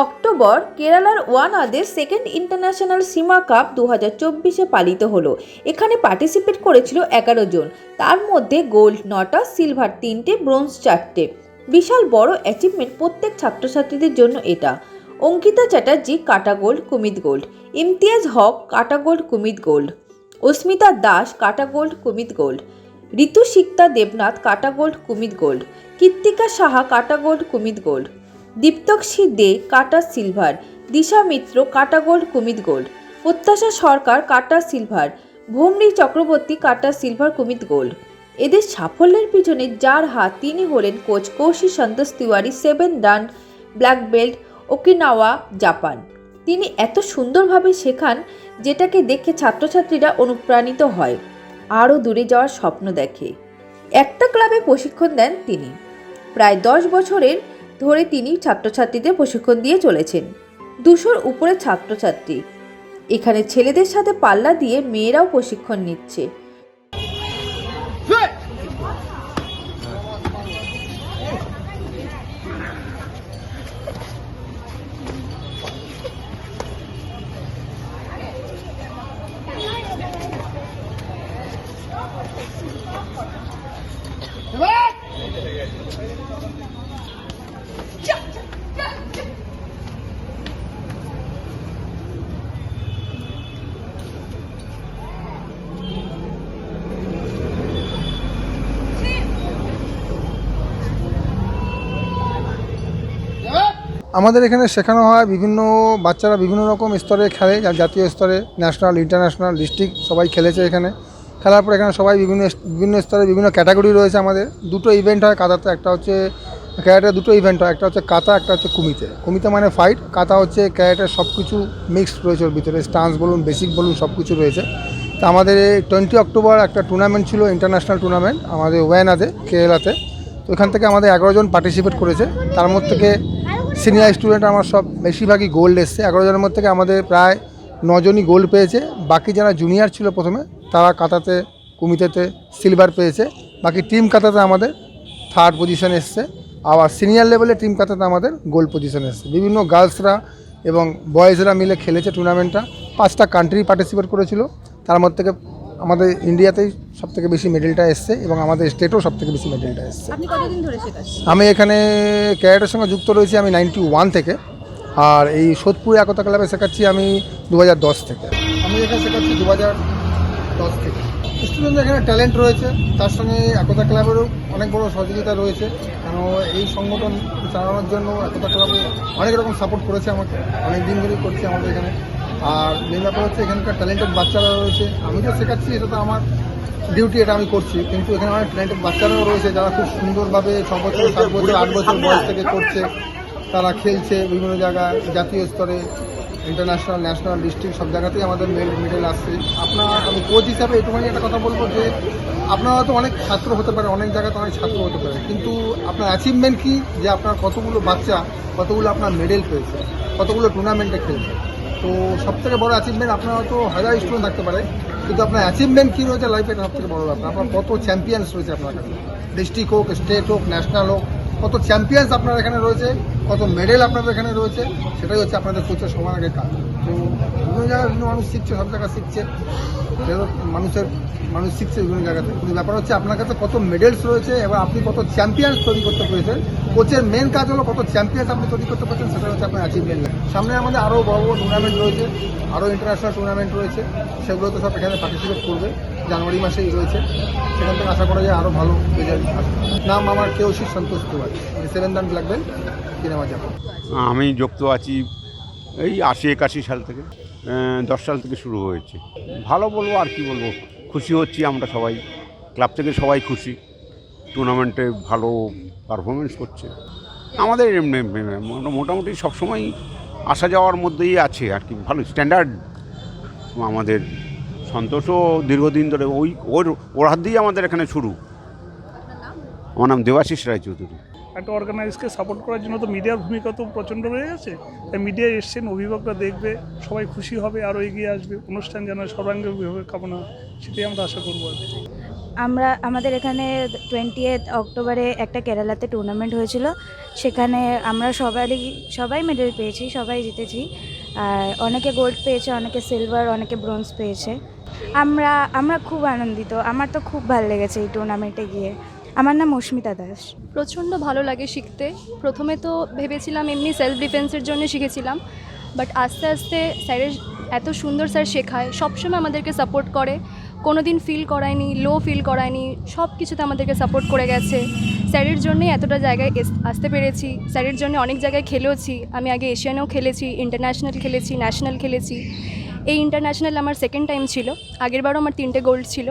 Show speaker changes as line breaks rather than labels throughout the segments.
October কেরালার ওয়ান ওয়ানাদের সেকেন্ড ইন্টারন্যাশনাল সীমা কাপ দু হাজার চব্বিশে পালিত হলো। এখানে পার্টিসিপেট করেছিল এগারো জন। তার মধ্যে গোল্ড নটা, সিলভার তিনটে, ব্রোঞ্জ চারটে। বিশাল বড় অ্যাচিভমেন্ট প্রত্যেক ছাত্রছাত্রীদের জন্য এটা। Ankita Chatterjee, kata gold, kumite gold. Imtiaz Haque, kata gold, kumite gold. Asmita Das, kata gold, kumite gold. Ritu Sikta Debnath, kata gold, kumite gold. Krittika Saha, kata gold, kumite gold. দীপ্তক্ষী দে কাটা silver, দিশা মিত্র কাটা gold kumite gold. প্রত্যাশা সরকার কাটা silver, ভূমরি Chakraborty কাটা silver কুমিত gold. এদের সাফল্যের পিছনে যার হাত, তিনি হলেন coach Kaushi Santosh Tiwari, seven dan, black belt, Okinawa, Japan. তিনি এত সুন্দরভাবে শেখান, যেটাকে দেখে ছাত্রছাত্রীরা অনুপ্রাণিত হয়, আরও দূরে যাওয়ার স্বপ্ন দেখে। একটা ক্লাবে প্রশিক্ষণ দেন তিনি। প্রায় দশ বছরের ধরে তিনি ছাত্রছাত্রীদের প্রশিক্ষণ দিয়ে চলেছেন। দুশোর উপরে ছাত্রছাত্রী। এখানে ছেলেদের সাথে পাল্লা দিয়ে মেয়েরাও প্রশিক্ষণ নিচ্ছে।
আমাদের এখানে শেখানো হয় বিভিন্ন, বাচ্চারা বিভিন্ন রকম স্তরে খেলে জাতীয় স্তরে ন্যাশনাল ইন্টারন্যাশনাল ডিস্ট্রিক্ট সবাই খেলেছে এখানে। খেলার পর এখানে সবাই বিভিন্ন বিভিন্ন স্তরে বিভিন্ন ক্যাটাগরি রয়েছে আমাদের। দুটো ইভেন্ট হয় কাতাতে, একটা হচ্ছে ক্যারেটের দুটো ইভেন্ট হয়, একটা হচ্ছে কাতা, একটা হচ্ছে কুমিতে। কুমিতে মানে ফাইট কাতা হচ্ছে ক্যারেটের সব কিছু মিক্সড রয়েছে ওর ভিতরে। স্টান্স বলুন বেসিক বলুন সব কিছু রয়েছে। তা আমাদের টোয়েন্টি অক্টোবর একটা টুর্নামেন্ট ছিল ইন্টারন্যাশনাল টুর্নামেন্ট আমাদের ওয়ানাতে কেরালাতে তো এখান থেকে আমাদের এগারো জন পার্টিসিপেট করেছে। তার মধ্যে থেকে সিনিয়র স্টুডেন্ট আমার সব বেশিরভাগই গোল্ড এসছে। এগারো জনের মধ্যে থেকে আমাদের প্রায় নজনই গোল্ড পেয়েছে। বাকি যারা জুনিয়র ছিল প্রথমে, তারা কাতাতে, কুমিতেতে সিলভার পেয়েছে। বাকি টিম কাতাতে আমাদের থার্ড পজিশন এসছে। আবার সিনিয়র লেভেলে টিম কাতাতে আমাদের গোল্ড পজিশন এসছে। বিভিন্ন গার্লসরা এবং বয়েজরা মিলে খেলেছে টুর্নামেন্টটা পাঁচটা কান্ট্রি পার্টিসিপেট করেছিল। তার মধ্যে থেকে আমাদের ইন্ডিয়াতেই সব থেকে বেশি মেডেলটা এসছে এবং আমাদের স্টেটেও সব থেকে বেশি মেডেলটা এসছে। আমি এখানে ক্যারেটের সঙ্গে যুক্ত রয়েছি আমি নাইনটি ওয়ান থেকে। আর এই সোদপুর একতা ক্লাবে শেখাচ্ছি আমি দু হাজার দশ থেকে। আমি এখানে শেখাচ্ছি দু হাজার দশ থেকে। স্টুডেন্টদের এখানে ট্যালেন্ট রয়েছে তার সঙ্গে একতা ক্লাবেরও অনেক বড় সহযোগিতা রয়েছে। কেন এই সংগঠন চালানোর জন্য একতা ক্লাবে অনেক রকম সাপোর্ট করেছে আমাকে অনেক দিন ধরেই করছে আমাদের এখানে। আর মেন ব্যাপার হচ্ছে এখানকার ট্যালেন্টেড বাচ্চারা রয়েছে। আমি তো শেখাচ্ছি এটা তো আমার ডিউটি এটা আমি করছি। কিন্তু এখানে অনেক ট্যালেন্টেড বাচ্চারাও রয়েছে যারা খুব সুন্দরভাবে ছ বছর, সাত বছর, আট বছর বয়স থেকে করছে। তারা খেলছে বিভিন্ন জায়গায়, জাতীয় স্তরে ইন্টারন্যাশনাল ন্যাশনাল ডিস্ট্রিক্ট সব জায়গাতেই আমাদের মেডেল মেডেল আসছে। আপনার, আমি কোচ হিসাবে এটুখানি একটা কথা বলব যে, আপনারা তো অনেক ছাত্র হতে পারে, অনেক জায়গাতে অনেক ছাত্র হতে পারে, কিন্তু আপনার অ্যাচিভমেন্ট কী? যে আপনার কতগুলো বাচ্চা, কতগুলো আপনার মেডেল পেয়েছে, কতগুলো টুর্নামেন্টে খেলছে। তো সব থেকে বড় অ্যাচিভমেন্ট আপনার হয়তো হাজার স্টুডেন্ট থাকতে পারে, কিন্তু আপনার অ্যাচিভমেন্ট কী রয়েছে লাইফে সব থেকে বড় ব্যাপার। আপনার কত চ্যাম্পিয়ন্স রয়েছে আপনার কাছে? ডিস্ট্রিক্ট হোক স্টেট হোক ন্যাশনাল হোক, কত চ্যাম্পিয়ন্স আপনার এখানে রয়েছে? কত মেডেল আপনাদের এখানে রয়েছে, সেটাই হচ্ছে আপনাদের কোচের সবার আগে কাজ। তো বিভিন্ন জায়গায় বিভিন্ন মানুষ শিখছে, সব জায়গায় শিখছে। মানুষের, মানুষ শিখছে বিভিন্ন জায়গাতে কিন্তু ব্যাপার হচ্ছে আপনার কাছে কত মেডেলস রয়েছে, এবং আপনি কত চ্যাম্পিয়ন্স তৈরি করতে পেরেছেন। কোচের মেন কাজ হলো কত চ্যাম্পিয়ন্স আপনি তৈরি করতে পারছেন সেটা হচ্ছে আপনার অ্যাচিভমেন্ট সামনে আমাদের আরও বড় বড় টুর্নামেন্ট রয়েছে আরও ইন্টারন্যাশনাল টুর্নামেন্ট রয়েছে, সেগুলো তো সব এখানে পার্টিসিপেট করবে। জানুয়ারি মাসেই রয়েছে। সেখান থেকে আশা করা যায় আরও ভালো রেজাল্ট নাম আমার কেউ কেউশি সন্তোষ তিওয়ারি আমি সেভেন দান বেল্ট, সিনেমা যাব
আমি যুক্ত আছি এই আশি একাশি সাল থেকে দশ সাল থেকে শুরু হয়েছে। ভালো বলব আর কি বলব, খুশি হচ্ছি আমরা সবাই। ক্লাব থেকে সবাই খুশি। টুর্নামেন্টে ভালো পারফরমেন্স করছে। আমাদের মোটামুটি সবসময় আসা যাওয়ার মধ্যেই আছে আর কি, ভালো স্ট্যান্ডার্ড আমাদের সন্তোষও দীর্ঘদিন ধরে ওই ওর ওর হাত দিয়েই আমাদের এখানে শুরু। আমার নাম দেবাশিস রায়চৌধুরী।
একটা অর্গানাইজকে সাপোর্ট করার জন্য তো মিডিয়ার ভূমিকা তো প্রচণ্ড রয়ে গেছে। তাই মিডিয়ায় এসছেন অভিভাবকরা দেখবে সবাই খুশি হবে আরও এগিয়ে আসবে অনুষ্ঠান যেন সর্বাঙ্গীভাবে কামনা সেটাই আমরা আশা করব আর
আমরা আমাদের এখানে টোয়েন্টি অক্টোবরে একটা কেরালাতে টুর্নামেন্ট হয়েছিল। সেখানে আমরা সবারই সবাই মেডেল পেয়েছি সবাই জিতেছি। আর অনেকে গোল্ড পেয়েছে অনেকে সিলভার অনেকে ব্রোঞ্জ পেয়েছে। আমরা আমরা খুব আনন্দিত। আমার তো খুব ভালো লেগেছে এই টুর্নামেন্টে গিয়ে। আমার নাম অস্মিতা দাস।
প্রচণ্ড ভালো লাগে শিখতে। প্রথমে তো ভেবেছিলাম এমনি সেলফ ডিফেন্সের জন্য শিখেছিলাম। বাট আস্তে আস্তে স্যারের এত সুন্দর স্যার শেখায় সবসময় আমাদেরকে সাপোর্ট করে। কোনো দিন ফিল করায়নি লো ফিল করায়নি সব কিছুতে আমাদেরকে সাপোর্ট করে গেছে। স্যারের জন্যই এতটা জায়গায় আসতে পেরেছি। স্যারের জন্য অনেক জায়গায় খেলেওছি। আমি আগে এশিয়ানেও খেলেছি ইন্টারন্যাশনাল খেলেছি ন্যাশনাল খেলেছি। এই ইন্টারন্যাশনাল আমার সেকেন্ড টাইম ছিল আগেরবারও আমার তিনটে গোল্ড ছিল।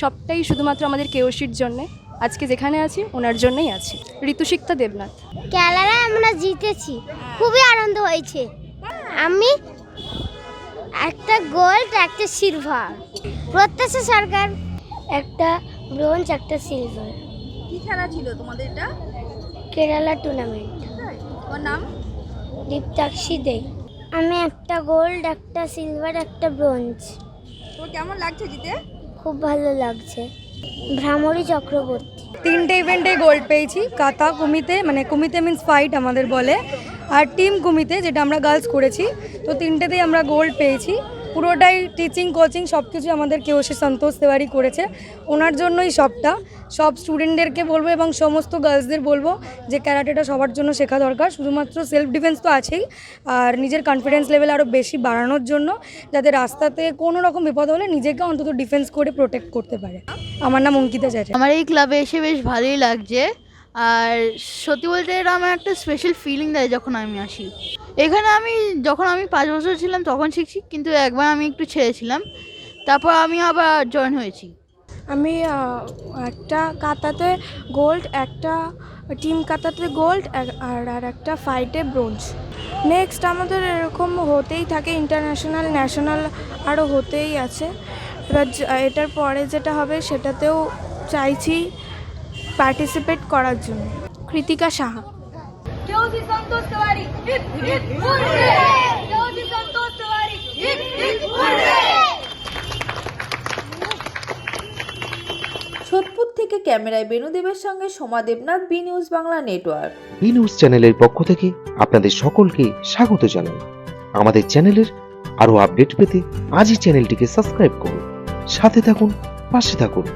সবটাই শুধুমাত্র আমাদের কেওশির জন্যে। আজকে যেখানে আছি ওনার জন্যই আছি। ঋতুশিক্তা দেবনাথ।
খেলায় আমরা জিতেছি। খুবই আনন্দ হয়েছে। আমি একটা গোল্ড একটা সিলভার প্রত্যাশা সরকার একটা ব্রোঞ্জ একটা সিলভার
কি খেলা ছিল তোমাদের এটা?
কেরালা টুর্নামেন্ট
তোমার নাম?
দীপ্তাক্ষী দে। আমি একটা গোল্ড একটা সিলভার একটা ব্রোঞ্জ
তো কেমন লাগছে জিতে?
খুব ভালো লাগছে। ভ্রামরী চক্রবর্তী।
তিনটে ইভেন্টে গোল্ড পেয়েছি কাতা কুমিতে মানে কুমিতে মিন্স ফাইট আমাদের বলে আর টিম কুমিতে যেটা আমরা গার্লস করেছি তো তিনটেতেই আমরা গোল্ড পেয়েছি। পুরোটাই টিচিং কোচিং সব কিছু আমাদের কেওশে সন্তোষ তেওয়ারি করেছে। ওনার জন্যই সবটা। সব স্টুডেন্টদেরকে বলব এবং সমস্ত গার্লসদের বলব যে ক্যারাটেটা সবার জন্য শেখা দরকার। শুধুমাত্র সেলফ ডিফেন্স তো আছেই। আর নিজের কনফিডেন্স লেভেল আরও বেশি বাড়ানোর জন্য যাতে রাস্তাতে কোনো রকম বিপদ হলে নিজেকে অন্তত ডিফেন্স করে প্রোটেক্ট করতে পারে। আমার নাম অঙ্কিতা চ্যাটার্জি।
আমার এই ক্লাবে এসে বেশ ভালোই লাগছে। আর সত্যি বলতে এটা আমার একটা স্পেশাল ফিলিং দেয় যখন আমি আসি। এখানে আমি যখন আমি পাঁচ বছর ছিলাম তখন শিখছি, কিন্তু একবার আমি একটু ছেড়েছিলাম, তারপর আমি আবার জয়েন হয়েছি।
আমি একটা কাতাতে গোল্ড একটা টিম কাতাতে গোল্ড আর আর একটা ফাইটে ব্রোঞ্জ নেক্সট আমাদের এরকম হতেই থাকে ইন্টারন্যাশনাল ন্যাশনাল আরও হতেই আছে। এবার এটার পরে যেটা হবে সেটাতেও চাইছি পার্টিসিপেট করার জন্য। কৃতিকা সাহা।
সোদপুর থেকে ক্যামেরায় বেনুদেবের সঙ্গে Soma Debnath B news Bangla network.
B news চ্যানেলের পক্ষ থেকে আপনাদের সকলকে স্বাগত জানাই। আমাদের চ্যানেলের আরও আপডেট পেতে আজই চ্যানেলটিকে সাবস্ক্রাইব করুন। সাথে থাকুন পাশে থাকুন।